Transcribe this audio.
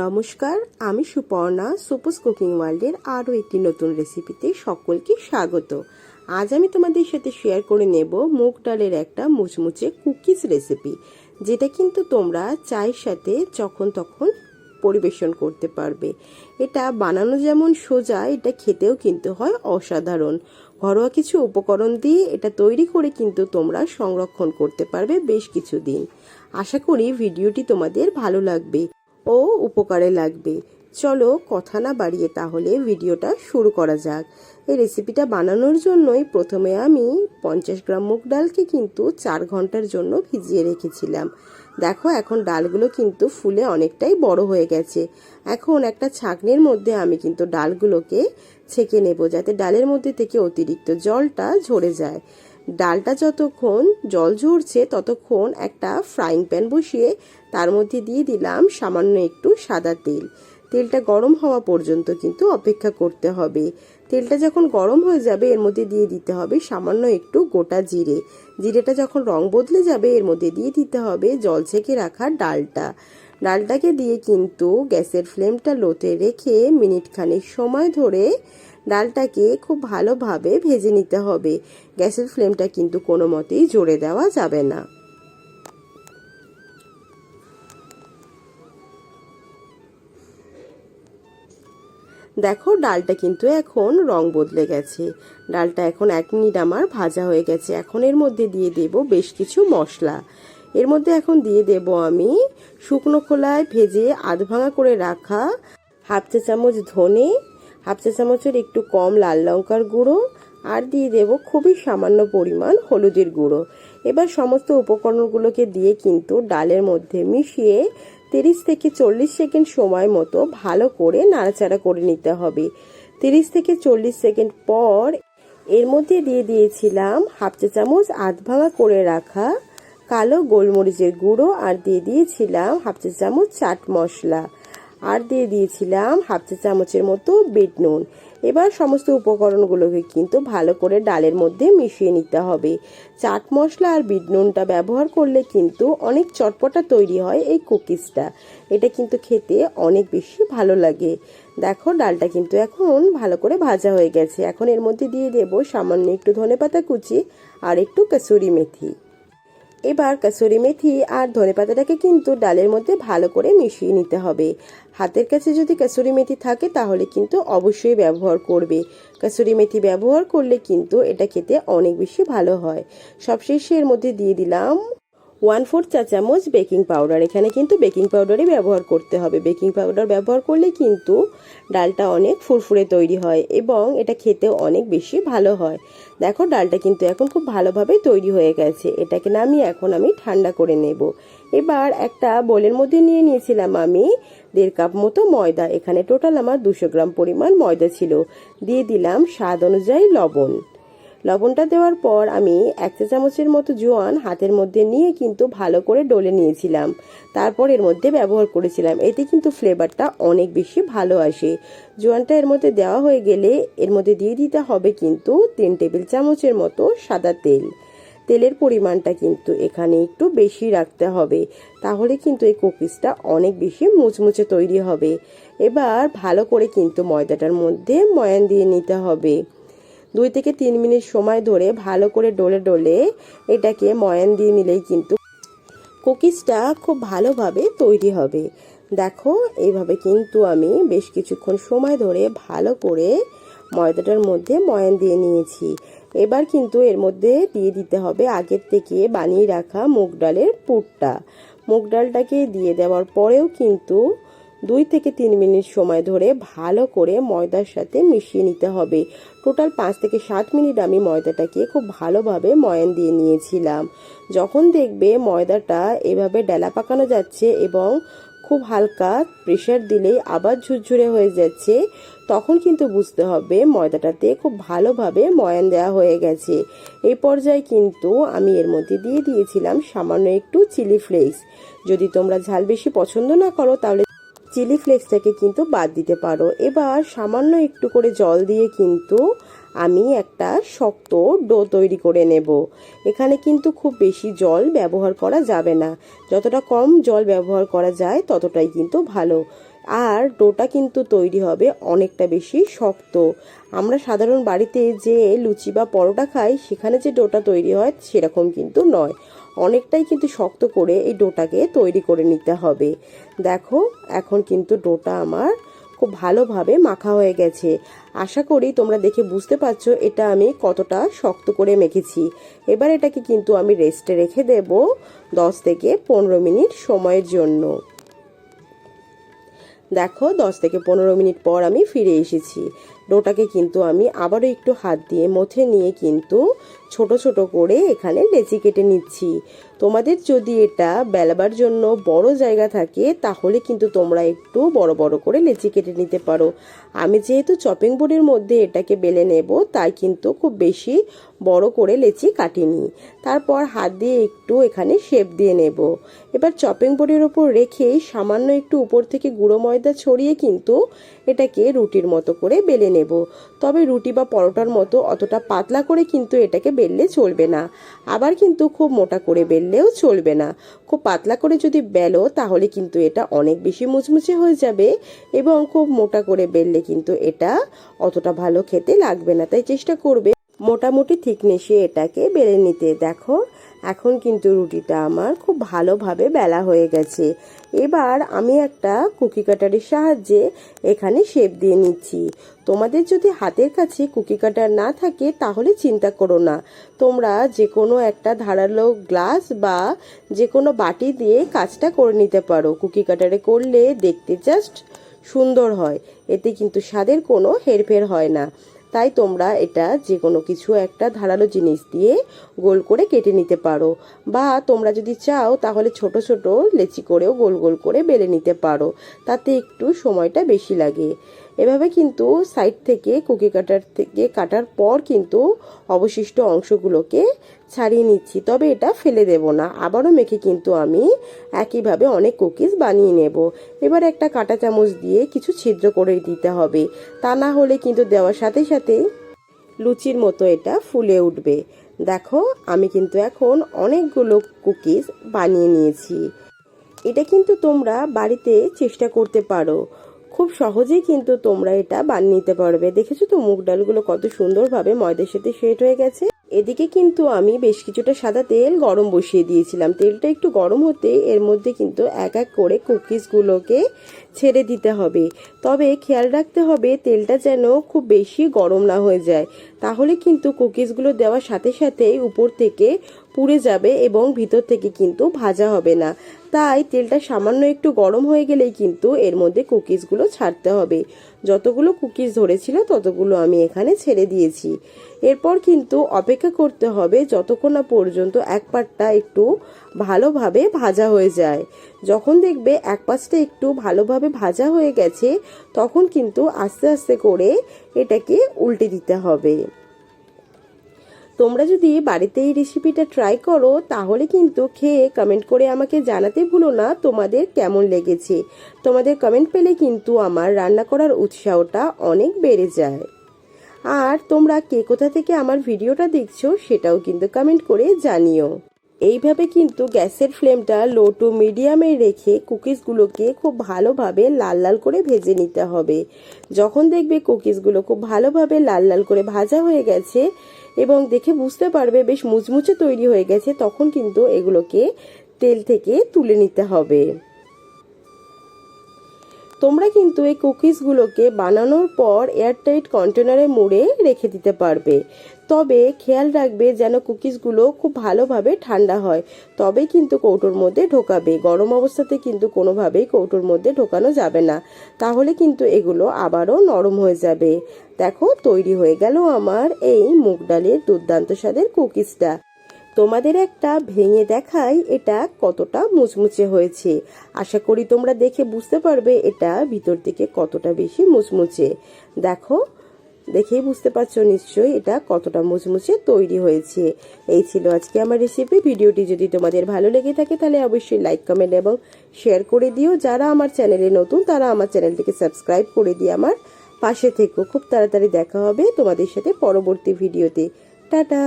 নমস্কার, আমি সুপর্ণা, সুপোস কুকিং ওয়ার্ল্ডের আরও একটি নতুন রেসিপিতে সকলকে স্বাগত। আজ আমি তোমাদের সাথে শেয়ার করে নেব মুগ ডালের একটা মুচমুচে কুকিজ রেসিপি, যেটা কিন্তু তোমরা চায়ের সাথে যখন তখন পরিবেশন করতে পারবে। এটা বানানো যেমন সোজা, এটা খেতেও কিন্তু হয় অসাধারণ। ঘরোয়া কিছু উপকরণ দিয়ে এটা তৈরি করে কিন্তু তোমরা সংরক্ষণ করতে পারবে বেশ কিছু দিন আশা করি ভিডিওটি তোমাদের ভালো লাগবে। ও উপকারে লাগবে। চলো কথা না বাড়িয়ে তাহলে ভিডিওটা শুরু করা যাক। এই রেসিপিটা বানানোর জন্যই প্রথমে আমি পঞ্চাশ গ্রাম মুগ ডালকে কিন্তু চার ঘণ্টার জন্য ভিজিয়ে রেখেছিলাম। দেখো, এখন ডালগুলো কিন্তু ফুলে অনেকটাই বড় হয়ে গেছে। এখন একটা ছাঁকনির মধ্যে আমি কিন্তু ডালগুলোকে ছেঁকে নেব, যাতে ডালের মধ্যে থেকে অতিরিক্ত জলটা ঝরে যায়। ডালটা যতক্ষণ জল ঝরছে ততক্ষণ একটা ফ্রাইং প্যান বসিয়ে তার মধ্যে দিয়ে দিলাম সামান্য একটু সাদা তেল। তেলটা গরম হওয়া পর্যন্ত কিন্তু অপেক্ষা করতে হবে। তেলটা যখন গরম হয়ে যাবে, এর মধ্যে দিয়ে দিতে হবে সামান্য একটু গোটা জিরে। জিরেটা যখন রং বদলে যাবে, এর মধ্যে দিয়ে দিতে হবে জল ছেঁকে রাখা ডালটা। ডালটাকে দিয়ে কিন্তু গ্যাসের ফ্লেমটা লোতে রেখে মিনিট খানেক সময় ধরে ডালটাকে খুব ভালোভাবে ভেজে নিতে হবে। গ্যাসের ফ্লেমটা কিন্তু কোনো মতেই জোরে দেওয়া যাবে না। দেখো, ডালটা কিন্তু এখন রং বদলে গেছে। ডালটা এখন এক মিনিট আমার ভাজা হয়ে গেছে। এখন এর মধ্যে দিয়ে দেব বেশ কিছু মশলা। এর মধ্যে এখন দিয়ে দেব আমি শুকনো খোলায় ভেজে আধ ভাঙা করে রাখা হাফ চা চামচ ধনে হাফ চা চামচের একটু কম লাল লঙ্কার গুঁড়ো আর দিয়ে দেব খুবই সামান্য পরিমাণ হলুদের গুঁড়ো। এবার সমস্ত উপকরণগুলোকে দিয়ে কিন্তু ডালের মধ্যে মিশিয়ে তিরিশ থেকে চল্লিশ সেকেন্ড সময় মতো ভালো করে নাড়াচাড়া করে নিতে হবে। তিরিশ থেকে চল্লিশ সেকেন্ড পর এর মধ্যে দিয়ে দিয়েছিলাম হাফ চা চামচ আধ ভাঙা করে রাখা কালো গোলমরিচের গুঁড়ো আর দিয়ে দিয়েছিলাম হাফ চা চামচ চাট মশলা। আর দিয়ে দিয়েছিলাম হাফ চা চামচের মতো বিট নুন। এবার সমস্ত উপকরণগুলোকে কিন্তু ভালো করে ডালের মধ্যে মিশিয়ে নিতে হবে। চাট মশলা আর বিট নুনটা ব্যবহার করলে কিন্তু অনেক চটপটা তৈরি হয় এই কুকিজটা। এটা কিন্তু খেতে অনেক বেশি ভালো লাগে। দেখো, ডালটা কিন্তু এখন ভালো করে ভাজা হয়ে গেছে। এখন এর মধ্যে দিয়ে দেবো সামান্য একটু ধনেপাতা কুচি আর একটু কসুরি মেথি। এবার কাসুরি মেথি আর ধনে পাতাটাকে কিন্তু ডালের মধ্যে ভালো করে মিশিয়ে নিতে হবে। হাতের কাছে যদি কাসুরি মেথি থাকে, তাহলে কিন্তু অবশ্যই ব্যবহার করবে। কাসুরি মেথি ব্যবহার করলে কিন্তু এটা খেতে অনেক বেশি ভালো হয়। সবশেষে এর মধ্যে দিয়ে দিলাম ওয়ান ফোর চা চামচ বেকিং পাউডার। এখানে কিন্তু বেকিং পাউডারই ব্যবহার করতে হবে। বেকিং পাউডার ব্যবহার করলে কিন্তু ডালটা অনেক ফুরফুরে তৈরি হয় এবং এটা খেতে অনেক বেশি ভালো হয়। দেখো, ডালটা কিন্তু এখন খুব ভালোভাবে তৈরি হয়ে গেছে। এটাকে নামিয়ে এখন আমি ঠান্ডা করে নেব। এবার একটা বোলের মধ্যে নিয়ে নিয়েছিলাম আমি দেড় কাপ মতো ময়দা। এখানে টোটাল আমার দুশো গ্রাম পরিমাণ ময়দা ছিল। দিয়ে দিলাম স্বাদ অনুযায়ী লবণ। লবণটা দেওয়ার পর আমি এক চা চামচের মতো জোয়ান হাতের মধ্যে নিয়ে কিন্তু ভালো করে ডলে নিয়েছিলাম। তারপর এর মধ্যে ব্যবহার করেছিলাম। এতে কিন্তু ফ্লেভারটা অনেক বেশি ভালো আসে। জোয়ানটা এর মধ্যে দেওয়া হয়ে গেলে এর মধ্যে দিয়ে দিতে হবে কিন্তু তিন টেবিল চামচের মতো সাদা তেল। তেলের পরিমাণটা কিন্তু এখানে একটু বেশি রাখতে হবে। তাহলে কিন্তু এই কুকিজটা অনেক বেশি মুচমুচে তৈরি হবে। এবার ভালো করে কিন্তু ময়দাটার মধ্যে ময়ান দিয়ে নিতে হবে। দুই থেকে তিন মিনিট সময় ধরে ভালো করে ডলে ডলে এটাকে ময়ান দিয়ে নিলেই কিন্তু কুকিজটা খুব ভালোভাবে তৈরি হবে। দেখো, এইভাবে কিন্তু আমি বেশ কিছুক্ষণ সময় ধরে ভালো করে ময়দাটার মধ্যে ময়ান দিয়ে নিয়েছি। এবার কিন্তু এর মধ্যে দিয়ে দিতে হবে আগের থেকে বানিয়ে রাখা মুগ ডালের পুরটা। মুগ ডালটাকে দিয়ে দেওয়ার পরেও কিন্তু দুই থেকে তিন মিনিট সময় ধরে ভালো করে ময়দার সাথে মিশিয়ে নিতে হবে। টোটাল পাঁচ থেকে সাত মিনিট আমি ময়দাটাকে খুব ভালোভাবে ময়ান দিয়ে নিয়েছিলাম। যখন দেখবে ময়দাটা এভাবে ডেলা পাকানো যাচ্ছে এবং খুব হালকা প্রেশার দিলেই আবার ঝুরঝুরে হয়ে যাচ্ছে, তখন কিন্তু বুঝতে হবে ময়দাটাতে খুব ভালোভাবে ময়ান দেওয়া হয়ে গেছে। এই পর্যায়ে কিন্তু আমি এর মধ্যে দিয়ে দিয়েছিলাম সামান্য একটু চিলি ফ্লেক্স যদি তোমরা ঝাল বেশি পছন্দ না করো তাহলে চিলি ফ্লেক্সটাকে কিন্তু বাদ দিতে পারো। এবার সামান্য একটু করে জল দিয়ে কিন্তু আমি একটা শক্ত ডো তৈরি করে নেব। এখানে কিন্তু খুব বেশি জল ব্যবহার করা যাবে না। যতটা কম জল ব্যবহার করা যায়, ততটাই কিন্তু ভালো। আর ডোটা কিন্তু তৈরি হবে অনেকটা বেশি শক্ত। আমরা সাধারণ বাড়িতে যে লুচি বা পরোটা খাই, সেখানে যে ডোটা তৈরি হয়, সেরকম কিন্তু নয়। অনেকটাই কিন্তু শক্ত করে এই ডোটাকে তৈরি করে নিতে হবে। দেখো, এখন কিন্তু ডোটা আমার খুব ভালোভাবে মাখা হয়ে গেছে। আশা করি তোমরা দেখে বুঝতে পারছ এটা আমি কতটা শক্ত করে মেখেছি। এবার এটাকে কিন্তু আমি রেস্টে রেখে দেব দশ থেকে পনেরো মিনিট সময়ের জন্য। দেখো, দশ থেকে পনেরো মিনিট পর আমি ফিরে এসেছি। ডোটাকে কিন্তু আমি আবারও একটু হাত দিয়ে মথে নিয়ে কিন্তু ছোট ছোট করে এখানে লেচি কেটে নিচ্ছি। তোমাদের যদি এটা বেলাবার জন্য বড় জায়গা থাকে, তাহলে কিন্তু তোমরা একটু বড় বড় করে লেচি কেটে নিতে পারো। আমি যেহেতু চপিং বোর্ডের মধ্যে এটাকে বেলে নেব, তাই কিন্তু খুব বেশি বড় করে লেচি কাটিনি। তারপর হাত দিয়ে একটু এখানে শেপ দিয়ে নেব। এবার চপিং বোর্ডের ওপর রেখে সামান্য একটু উপর থেকে গুঁড়ো ময়দা ছড়িয়ে কিন্তু এটাকে রুটির মতো করে বেলে নেব। তবে রুটি বা পরোটার মতো অতটা পাতলা করে কিন্তু এটাকে বেললে চলবে না। আবার কিন্তু খুব মোটা করে বেললেও চলবে না। খুব পাতলা করে যদি বেলো, তাহলে কিন্তু এটা অনেক বেশি মুচমুচে হয়ে যাবে এবং খুব মোটা করে বেললে কিন্তু এটা অতটা ভালো খেতে লাগবে না। তাই চেষ্টা করবে মোটামুটি থিকনেসে এটাকে বেলে নিতে। দেখো এখন কিন্তু রুটিটা আমার খুব ভালোভাবে বেলা হয়ে গেছে। এবার আমি একটা কুকি কাটারের সাহায্যে এখানে শেপ দিয়ে নিচ্ছি। তোমাদের যদি হাতের কাছে কুকি কাটার না থাকে, তাহলে চিন্তা করো না। তোমরা যে কোনো একটা ধারালো গ্লাস বা যে কোনো বাটি দিয়ে কাজটা করে নিতে পারো। কুকি কাটারে করলে দেখতে জাস্ট সুন্দর হয়। এতে কিন্তু স্বাদের কোনো হেরফের হয় না। তাই তোমরা এটা যে কোনো কিছু একটা ধারালো জিনিস দিয়ে গোল করে কেটে নিতে পারো। বা তোমরা যদি চাও, তাহলে ছোট ছোট লেচি করেও গোল গোল করে বেলে নিতে পারো। তাতে একটু সময়টা বেশি লাগে। এভাবে কিন্তু সাইড থেকে কুকি কাটার থেকে কাটার পর কিন্তু অবশিষ্ট অংশগুলোকে ছাড়িয়ে নিচ্ছি। তবে এটা ফেলে দেব না। আবারও মেখে কিন্তু আমি একইভাবে অনেক কুকিজ বানিয়ে নেব। এবার একটা কাঁটা চামচ দিয়ে কিছু ছিদ্র করে দিতে হবে। তা না হলে কিন্তু দেওয়ার সাথে সাথে লুচির মতো এটা ফুলে উঠবে। দেখো, আমি কিন্তু এখন অনেকগুলো কুকিজ বানিয়ে নিয়েছি। এটা কিন্তু তোমরা বাড়িতে চেষ্টা করতে পারো। খুব সহজেই কিন্তু তোমরা এটা বানিয়ে নিতে পারবে। দেখেছ তো মুগ ডালগুলো কত সুন্দরভাবে ময়দার সাথে সেট হয়ে গেছে? এদিকে কিন্তু আমি বেশ কিছুটা সাদা তেল গরম বসিয়ে দিয়েছিলাম। তেলটা একটু গরম হতে এর মধ্যে কিন্তু এক এক করে কুকিজগুলোকে ছেড়ে দিতে হবে। তবে খেয়াল রাখতে হবে তেলটা যেন খুব বেশি গরম না হয়ে যায়। তাহলে কিন্তু কুকিজগুলো দেওয়ার সাথে সাথেই উপর থেকে পুড়ে যাবে এবং ভিতর থেকে কিন্তু ভাজা হবে না। তাই তেলটা সামান্য একটু গরম হয়ে গেলেই কিন্তু এর মধ্যে কুকিজগুলো ছাড়তে হবে। যতগুলো কুকিজ ধরেছিল ততগুলো আমি এখানে ছেড়ে দিয়েছি। এরপর কিন্তু অপেক্ষা করতে হবে যতক্ষণ না পর্যন্ত এক পাটটা একটু ভালোভাবে ভাজা হয়ে যায়। যখন দেখবে এক পাশটা একটু ভালোভাবে ভাজা হয়ে গেছে, তখন কিন্তু আস্তে আস্তে করে এটাকে উল্টে দিতে হবে। তোমরা যদি বাড়িতে এই রেসিপিটা ট্রাই করো, তাহলে কিন্তু খেয়ে কমেন্ট করে আমাকে জানাতে ভুলো না তোমাদের কেমন লেগেছে। তোমাদের কমেন্ট পেলে কিন্তু আমার রান্না করার উৎসাহটা অনেক বেড়ে যায়। আর তোমরা কে কোথা থেকে আমার ভিডিওটা দেখছ, সেটাও কিন্তু কমেন্ট করে জানিও। এইভাবে কিন্তু গ্যাসের ফ্লেমটা লো টু মিডিয়ামে রেখে কুকিজগুলোকে খুব ভালোভাবে লাল লাল করে ভেজে নিতে হবে। যখন দেখবে কুকিজগুলো খুব ভালোভাবে লাল লাল করে ভাজা হয়ে গেছে এবং দেখে বুঝতে পারবে বেশ মুচমুচে তৈরি হয়ে গেছে, তখন কিন্তু এগুলোকে তেল থেকে তুলে নিতে হবে। তোমরা কিন্তু এই কুকিজগুলোকে বানানোর পর এয়ারটাইট কন্টেনারে মুড়ে রেখে দিতে পারবে। তবে খেয়াল রাখবে যেন কুকিজগুলো খুব ভালোভাবে ঠান্ডা হয়। তবে কিন্তু কৌটোর মধ্যে ঢোকাবে। গরম অবস্থাতে কিন্তু কোনোভাবেই কৌটোর মধ্যে ঢোকানো যাবে না। তাহলে কিন্তু এগুলো আবারও নরম হয়ে যাবে। দেখো, তৈরি হয়ে গেল আমার এই মুগ ডালের দুর্দান্ত স্বাদের কুকিজটা। তোমাদের একটা ভেঙে দেখাই এটা কতটা মুচমুচে হয়েছে। আশা করি তোমরা দেখে বুঝতে পারবে এটা ভিতর থেকে কতটা বেশি মুচমুচে। দেখো, দেখেই বুঝতে পারছ নিশ্চয়ই এটা কতটা মুচমুচে তৈরি হয়েছে। এই ছিল আজকে আমার রেসিপি ভিডিওটি যদি তোমাদের ভালো লেগে থাকে তাহলে অবশ্যই লাইক কমেন্ট এবং শেয়ার করে দিও। যারা আমার চ্যানেলে নতুন, তারা আমার চ্যানেলটিকে সাবস্ক্রাইব করে দিয়ে আমার পাশে থেকো। খুব তাড়াতাড়ি দেখা হবে তোমাদের সাথে পরবর্তী ভিডিওতে। টাটা!